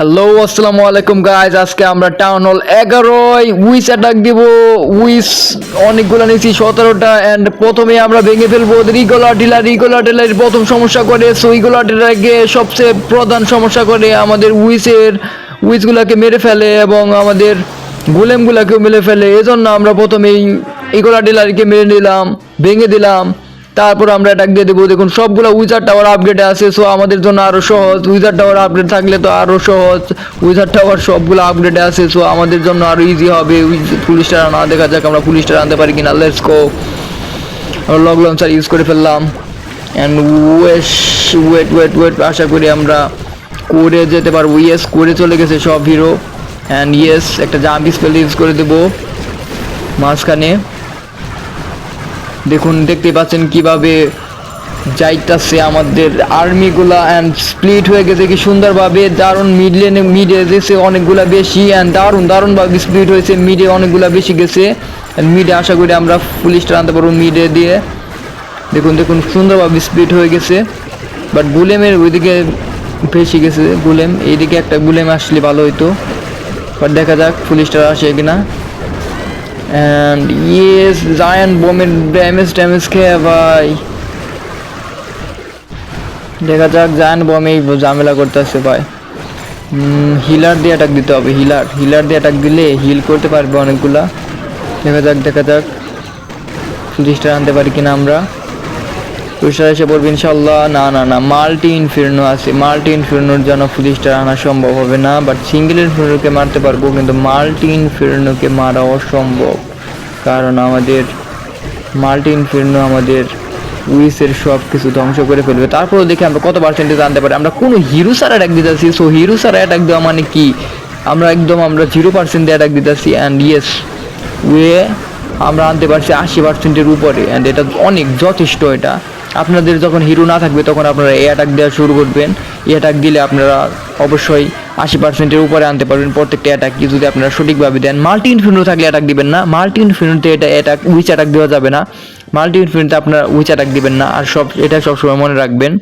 Hello আসসালামু আলাইকুম guys আজকে আমরা টাউন হল এগারোয় উইস অ্যাটাক দিব। উইস অনেকগুলো নিয়েছি, সতেরোটা অ্যান্ড প্রথমে আমরা ভেঙে ফেলব রিগোলা ডিলার রিগোলা ডিলার প্রথম সমস্যা করে। সো রিগোলা ডিলারকে সবচেয়ে প্রধান সমস্যা করে আমাদের উইসের উইসগুলোকে মেরে ফেলে এবং আমাদের গোলেমগুলোকেও মেরে ফেলে। এজন্য আমরা প্রথমেই ইগোলা ডিলারকে মেরে নিলাম, ভেঙে দিলাম। তারপর আমরা অ্যাটাক দিয়ে দেবো, দেখুন, সবগুলো উইজার টাওয়ার আপডেট আছে সো আমাদের জন্য আরও সহজ। উইজার টাওয়ার আপডেট থাকলে তো আরও সহজ। উইজার টাওয়ার সবগুলো আপডেট আছে সো আমাদের জন্য আরও ইজি হবে। পুলিশটা না, দেখা যাক আমরা পুলিশটা আনতে পারি কিনা। লেটস গো আমরা লগ লঞ্চার ইউজ করে ফেললাম। অ্যান্ড ওয়েস ওয়েট ওয়েট ওয়েট আশা করি আমরা করে যেতে পারব। ইয়েস করে চলে গেছে সব হিরো অ্যান্ড ইয়েস একটা জাম্প স্পেল ইউজ করে দেবো। মাঝখানে। দেখুন, দেখতে পাচ্ছেন কীভাবে যাইতাছে আমাদের আর্মিগুলা অ্যান্ড স্প্লিট হয়ে গেছে। কি সুন্দরভাবে দারুণ মিড লেনে মিডে গেছে অনেকগুলা বেশি অ্যান্ড দারুণ, দারুণভাবে স্প্লিট হয়েছে। মিডে অনেকগুলা বেশি গেছে। মিডে আশা করি আমরা পুলিশটা আনতে পারব মিডে দিয়ে। দেখুন দেখুন, সুন্দরভাবে স্প্লিট হয়ে গেছে। বাট গুলেমের ওইদিকে বেশি গেছে। গুলেম এইদিকে একটা গুলেম আসলে ভালো হইতো। বাট দেখা যাক পুলিশটা আসে কিনা। অ্যান্ড ইয়েস জায়ান্ট বোমের ড্যামেজ ড্যামেজ খেয়ে ভাই দেখা যাক জায়ান্ট এই ঝামেলা করতেছে ভাই হিলার দিয়ে অ্যাটাক দিতে হবে হিলার হিলার দিয়ে অ্যাটাক দিলে হিল করতে পারবে অনেকগুলা দেখা যাক দেখা যাক পুলিশটা আনতে পারি কিনা আমরা পুলিশটা এসে পড়বে ইনশাল্লাহ না না না, মাল্টি ইনফিরনো আছে। মাল্টি ইনফিরনোর জন্য পুলিশটা আনা সম্ভব হবে না বাট সিঙ্গেল ইনফিরনোকে মারতে পারব, কিন্তু মাল্টি ইনফিরনোকে মারা অসম্ভব। কারণ আমাদের মাল্টি ইনফিরনো আমাদের উইসের সব কিছু ধ্বংস করে ফেলবে। তারপরেও দেখি আমরা কত পার্সেন্টেজ আনতে পারি। আমরা কোনো হিরো সার অ্যাটাক দিতেছি। সো হিরো সার অ্যাটাক দেওয়া মানে কি? আমরা একদম, আমরা জিরো পার্সেন্ট অ্যাটাক দিতেছি অ্যান্ড ইয়েস ওয়ে আমরা আনতে পারছি আশি পার্সেন্টের উপরে অ্যান্ড এটা অনেক, যথেষ্ট এটা। আপনাদের যখন হিরো না থাকবে, তখন আপনারা এ অ্যাটাক দেওয়া শুরু করবেন। এ অ্যাটাক দিলে আপনারা অবশ্যই আশি পার্সেন্টের উপরে আনতে পারবেন প্রত্যেকটা অ্যাটাক যদি আপনারা সঠিকভাবে দেন মাল্টি ইনফিনিটো থাকলে অ্যাটাক দিবেন না। মাল্টি ইনফিনিটোতে এটা অ্যাটাক উইচ অ্যাটাক দেওয়া যাবে না। মাল্টি ইনফিনিটোতে আপনারা উইচ অ্যাটাক দিবেন না। আর সব, এটা সবসময় মনে রাখবেন।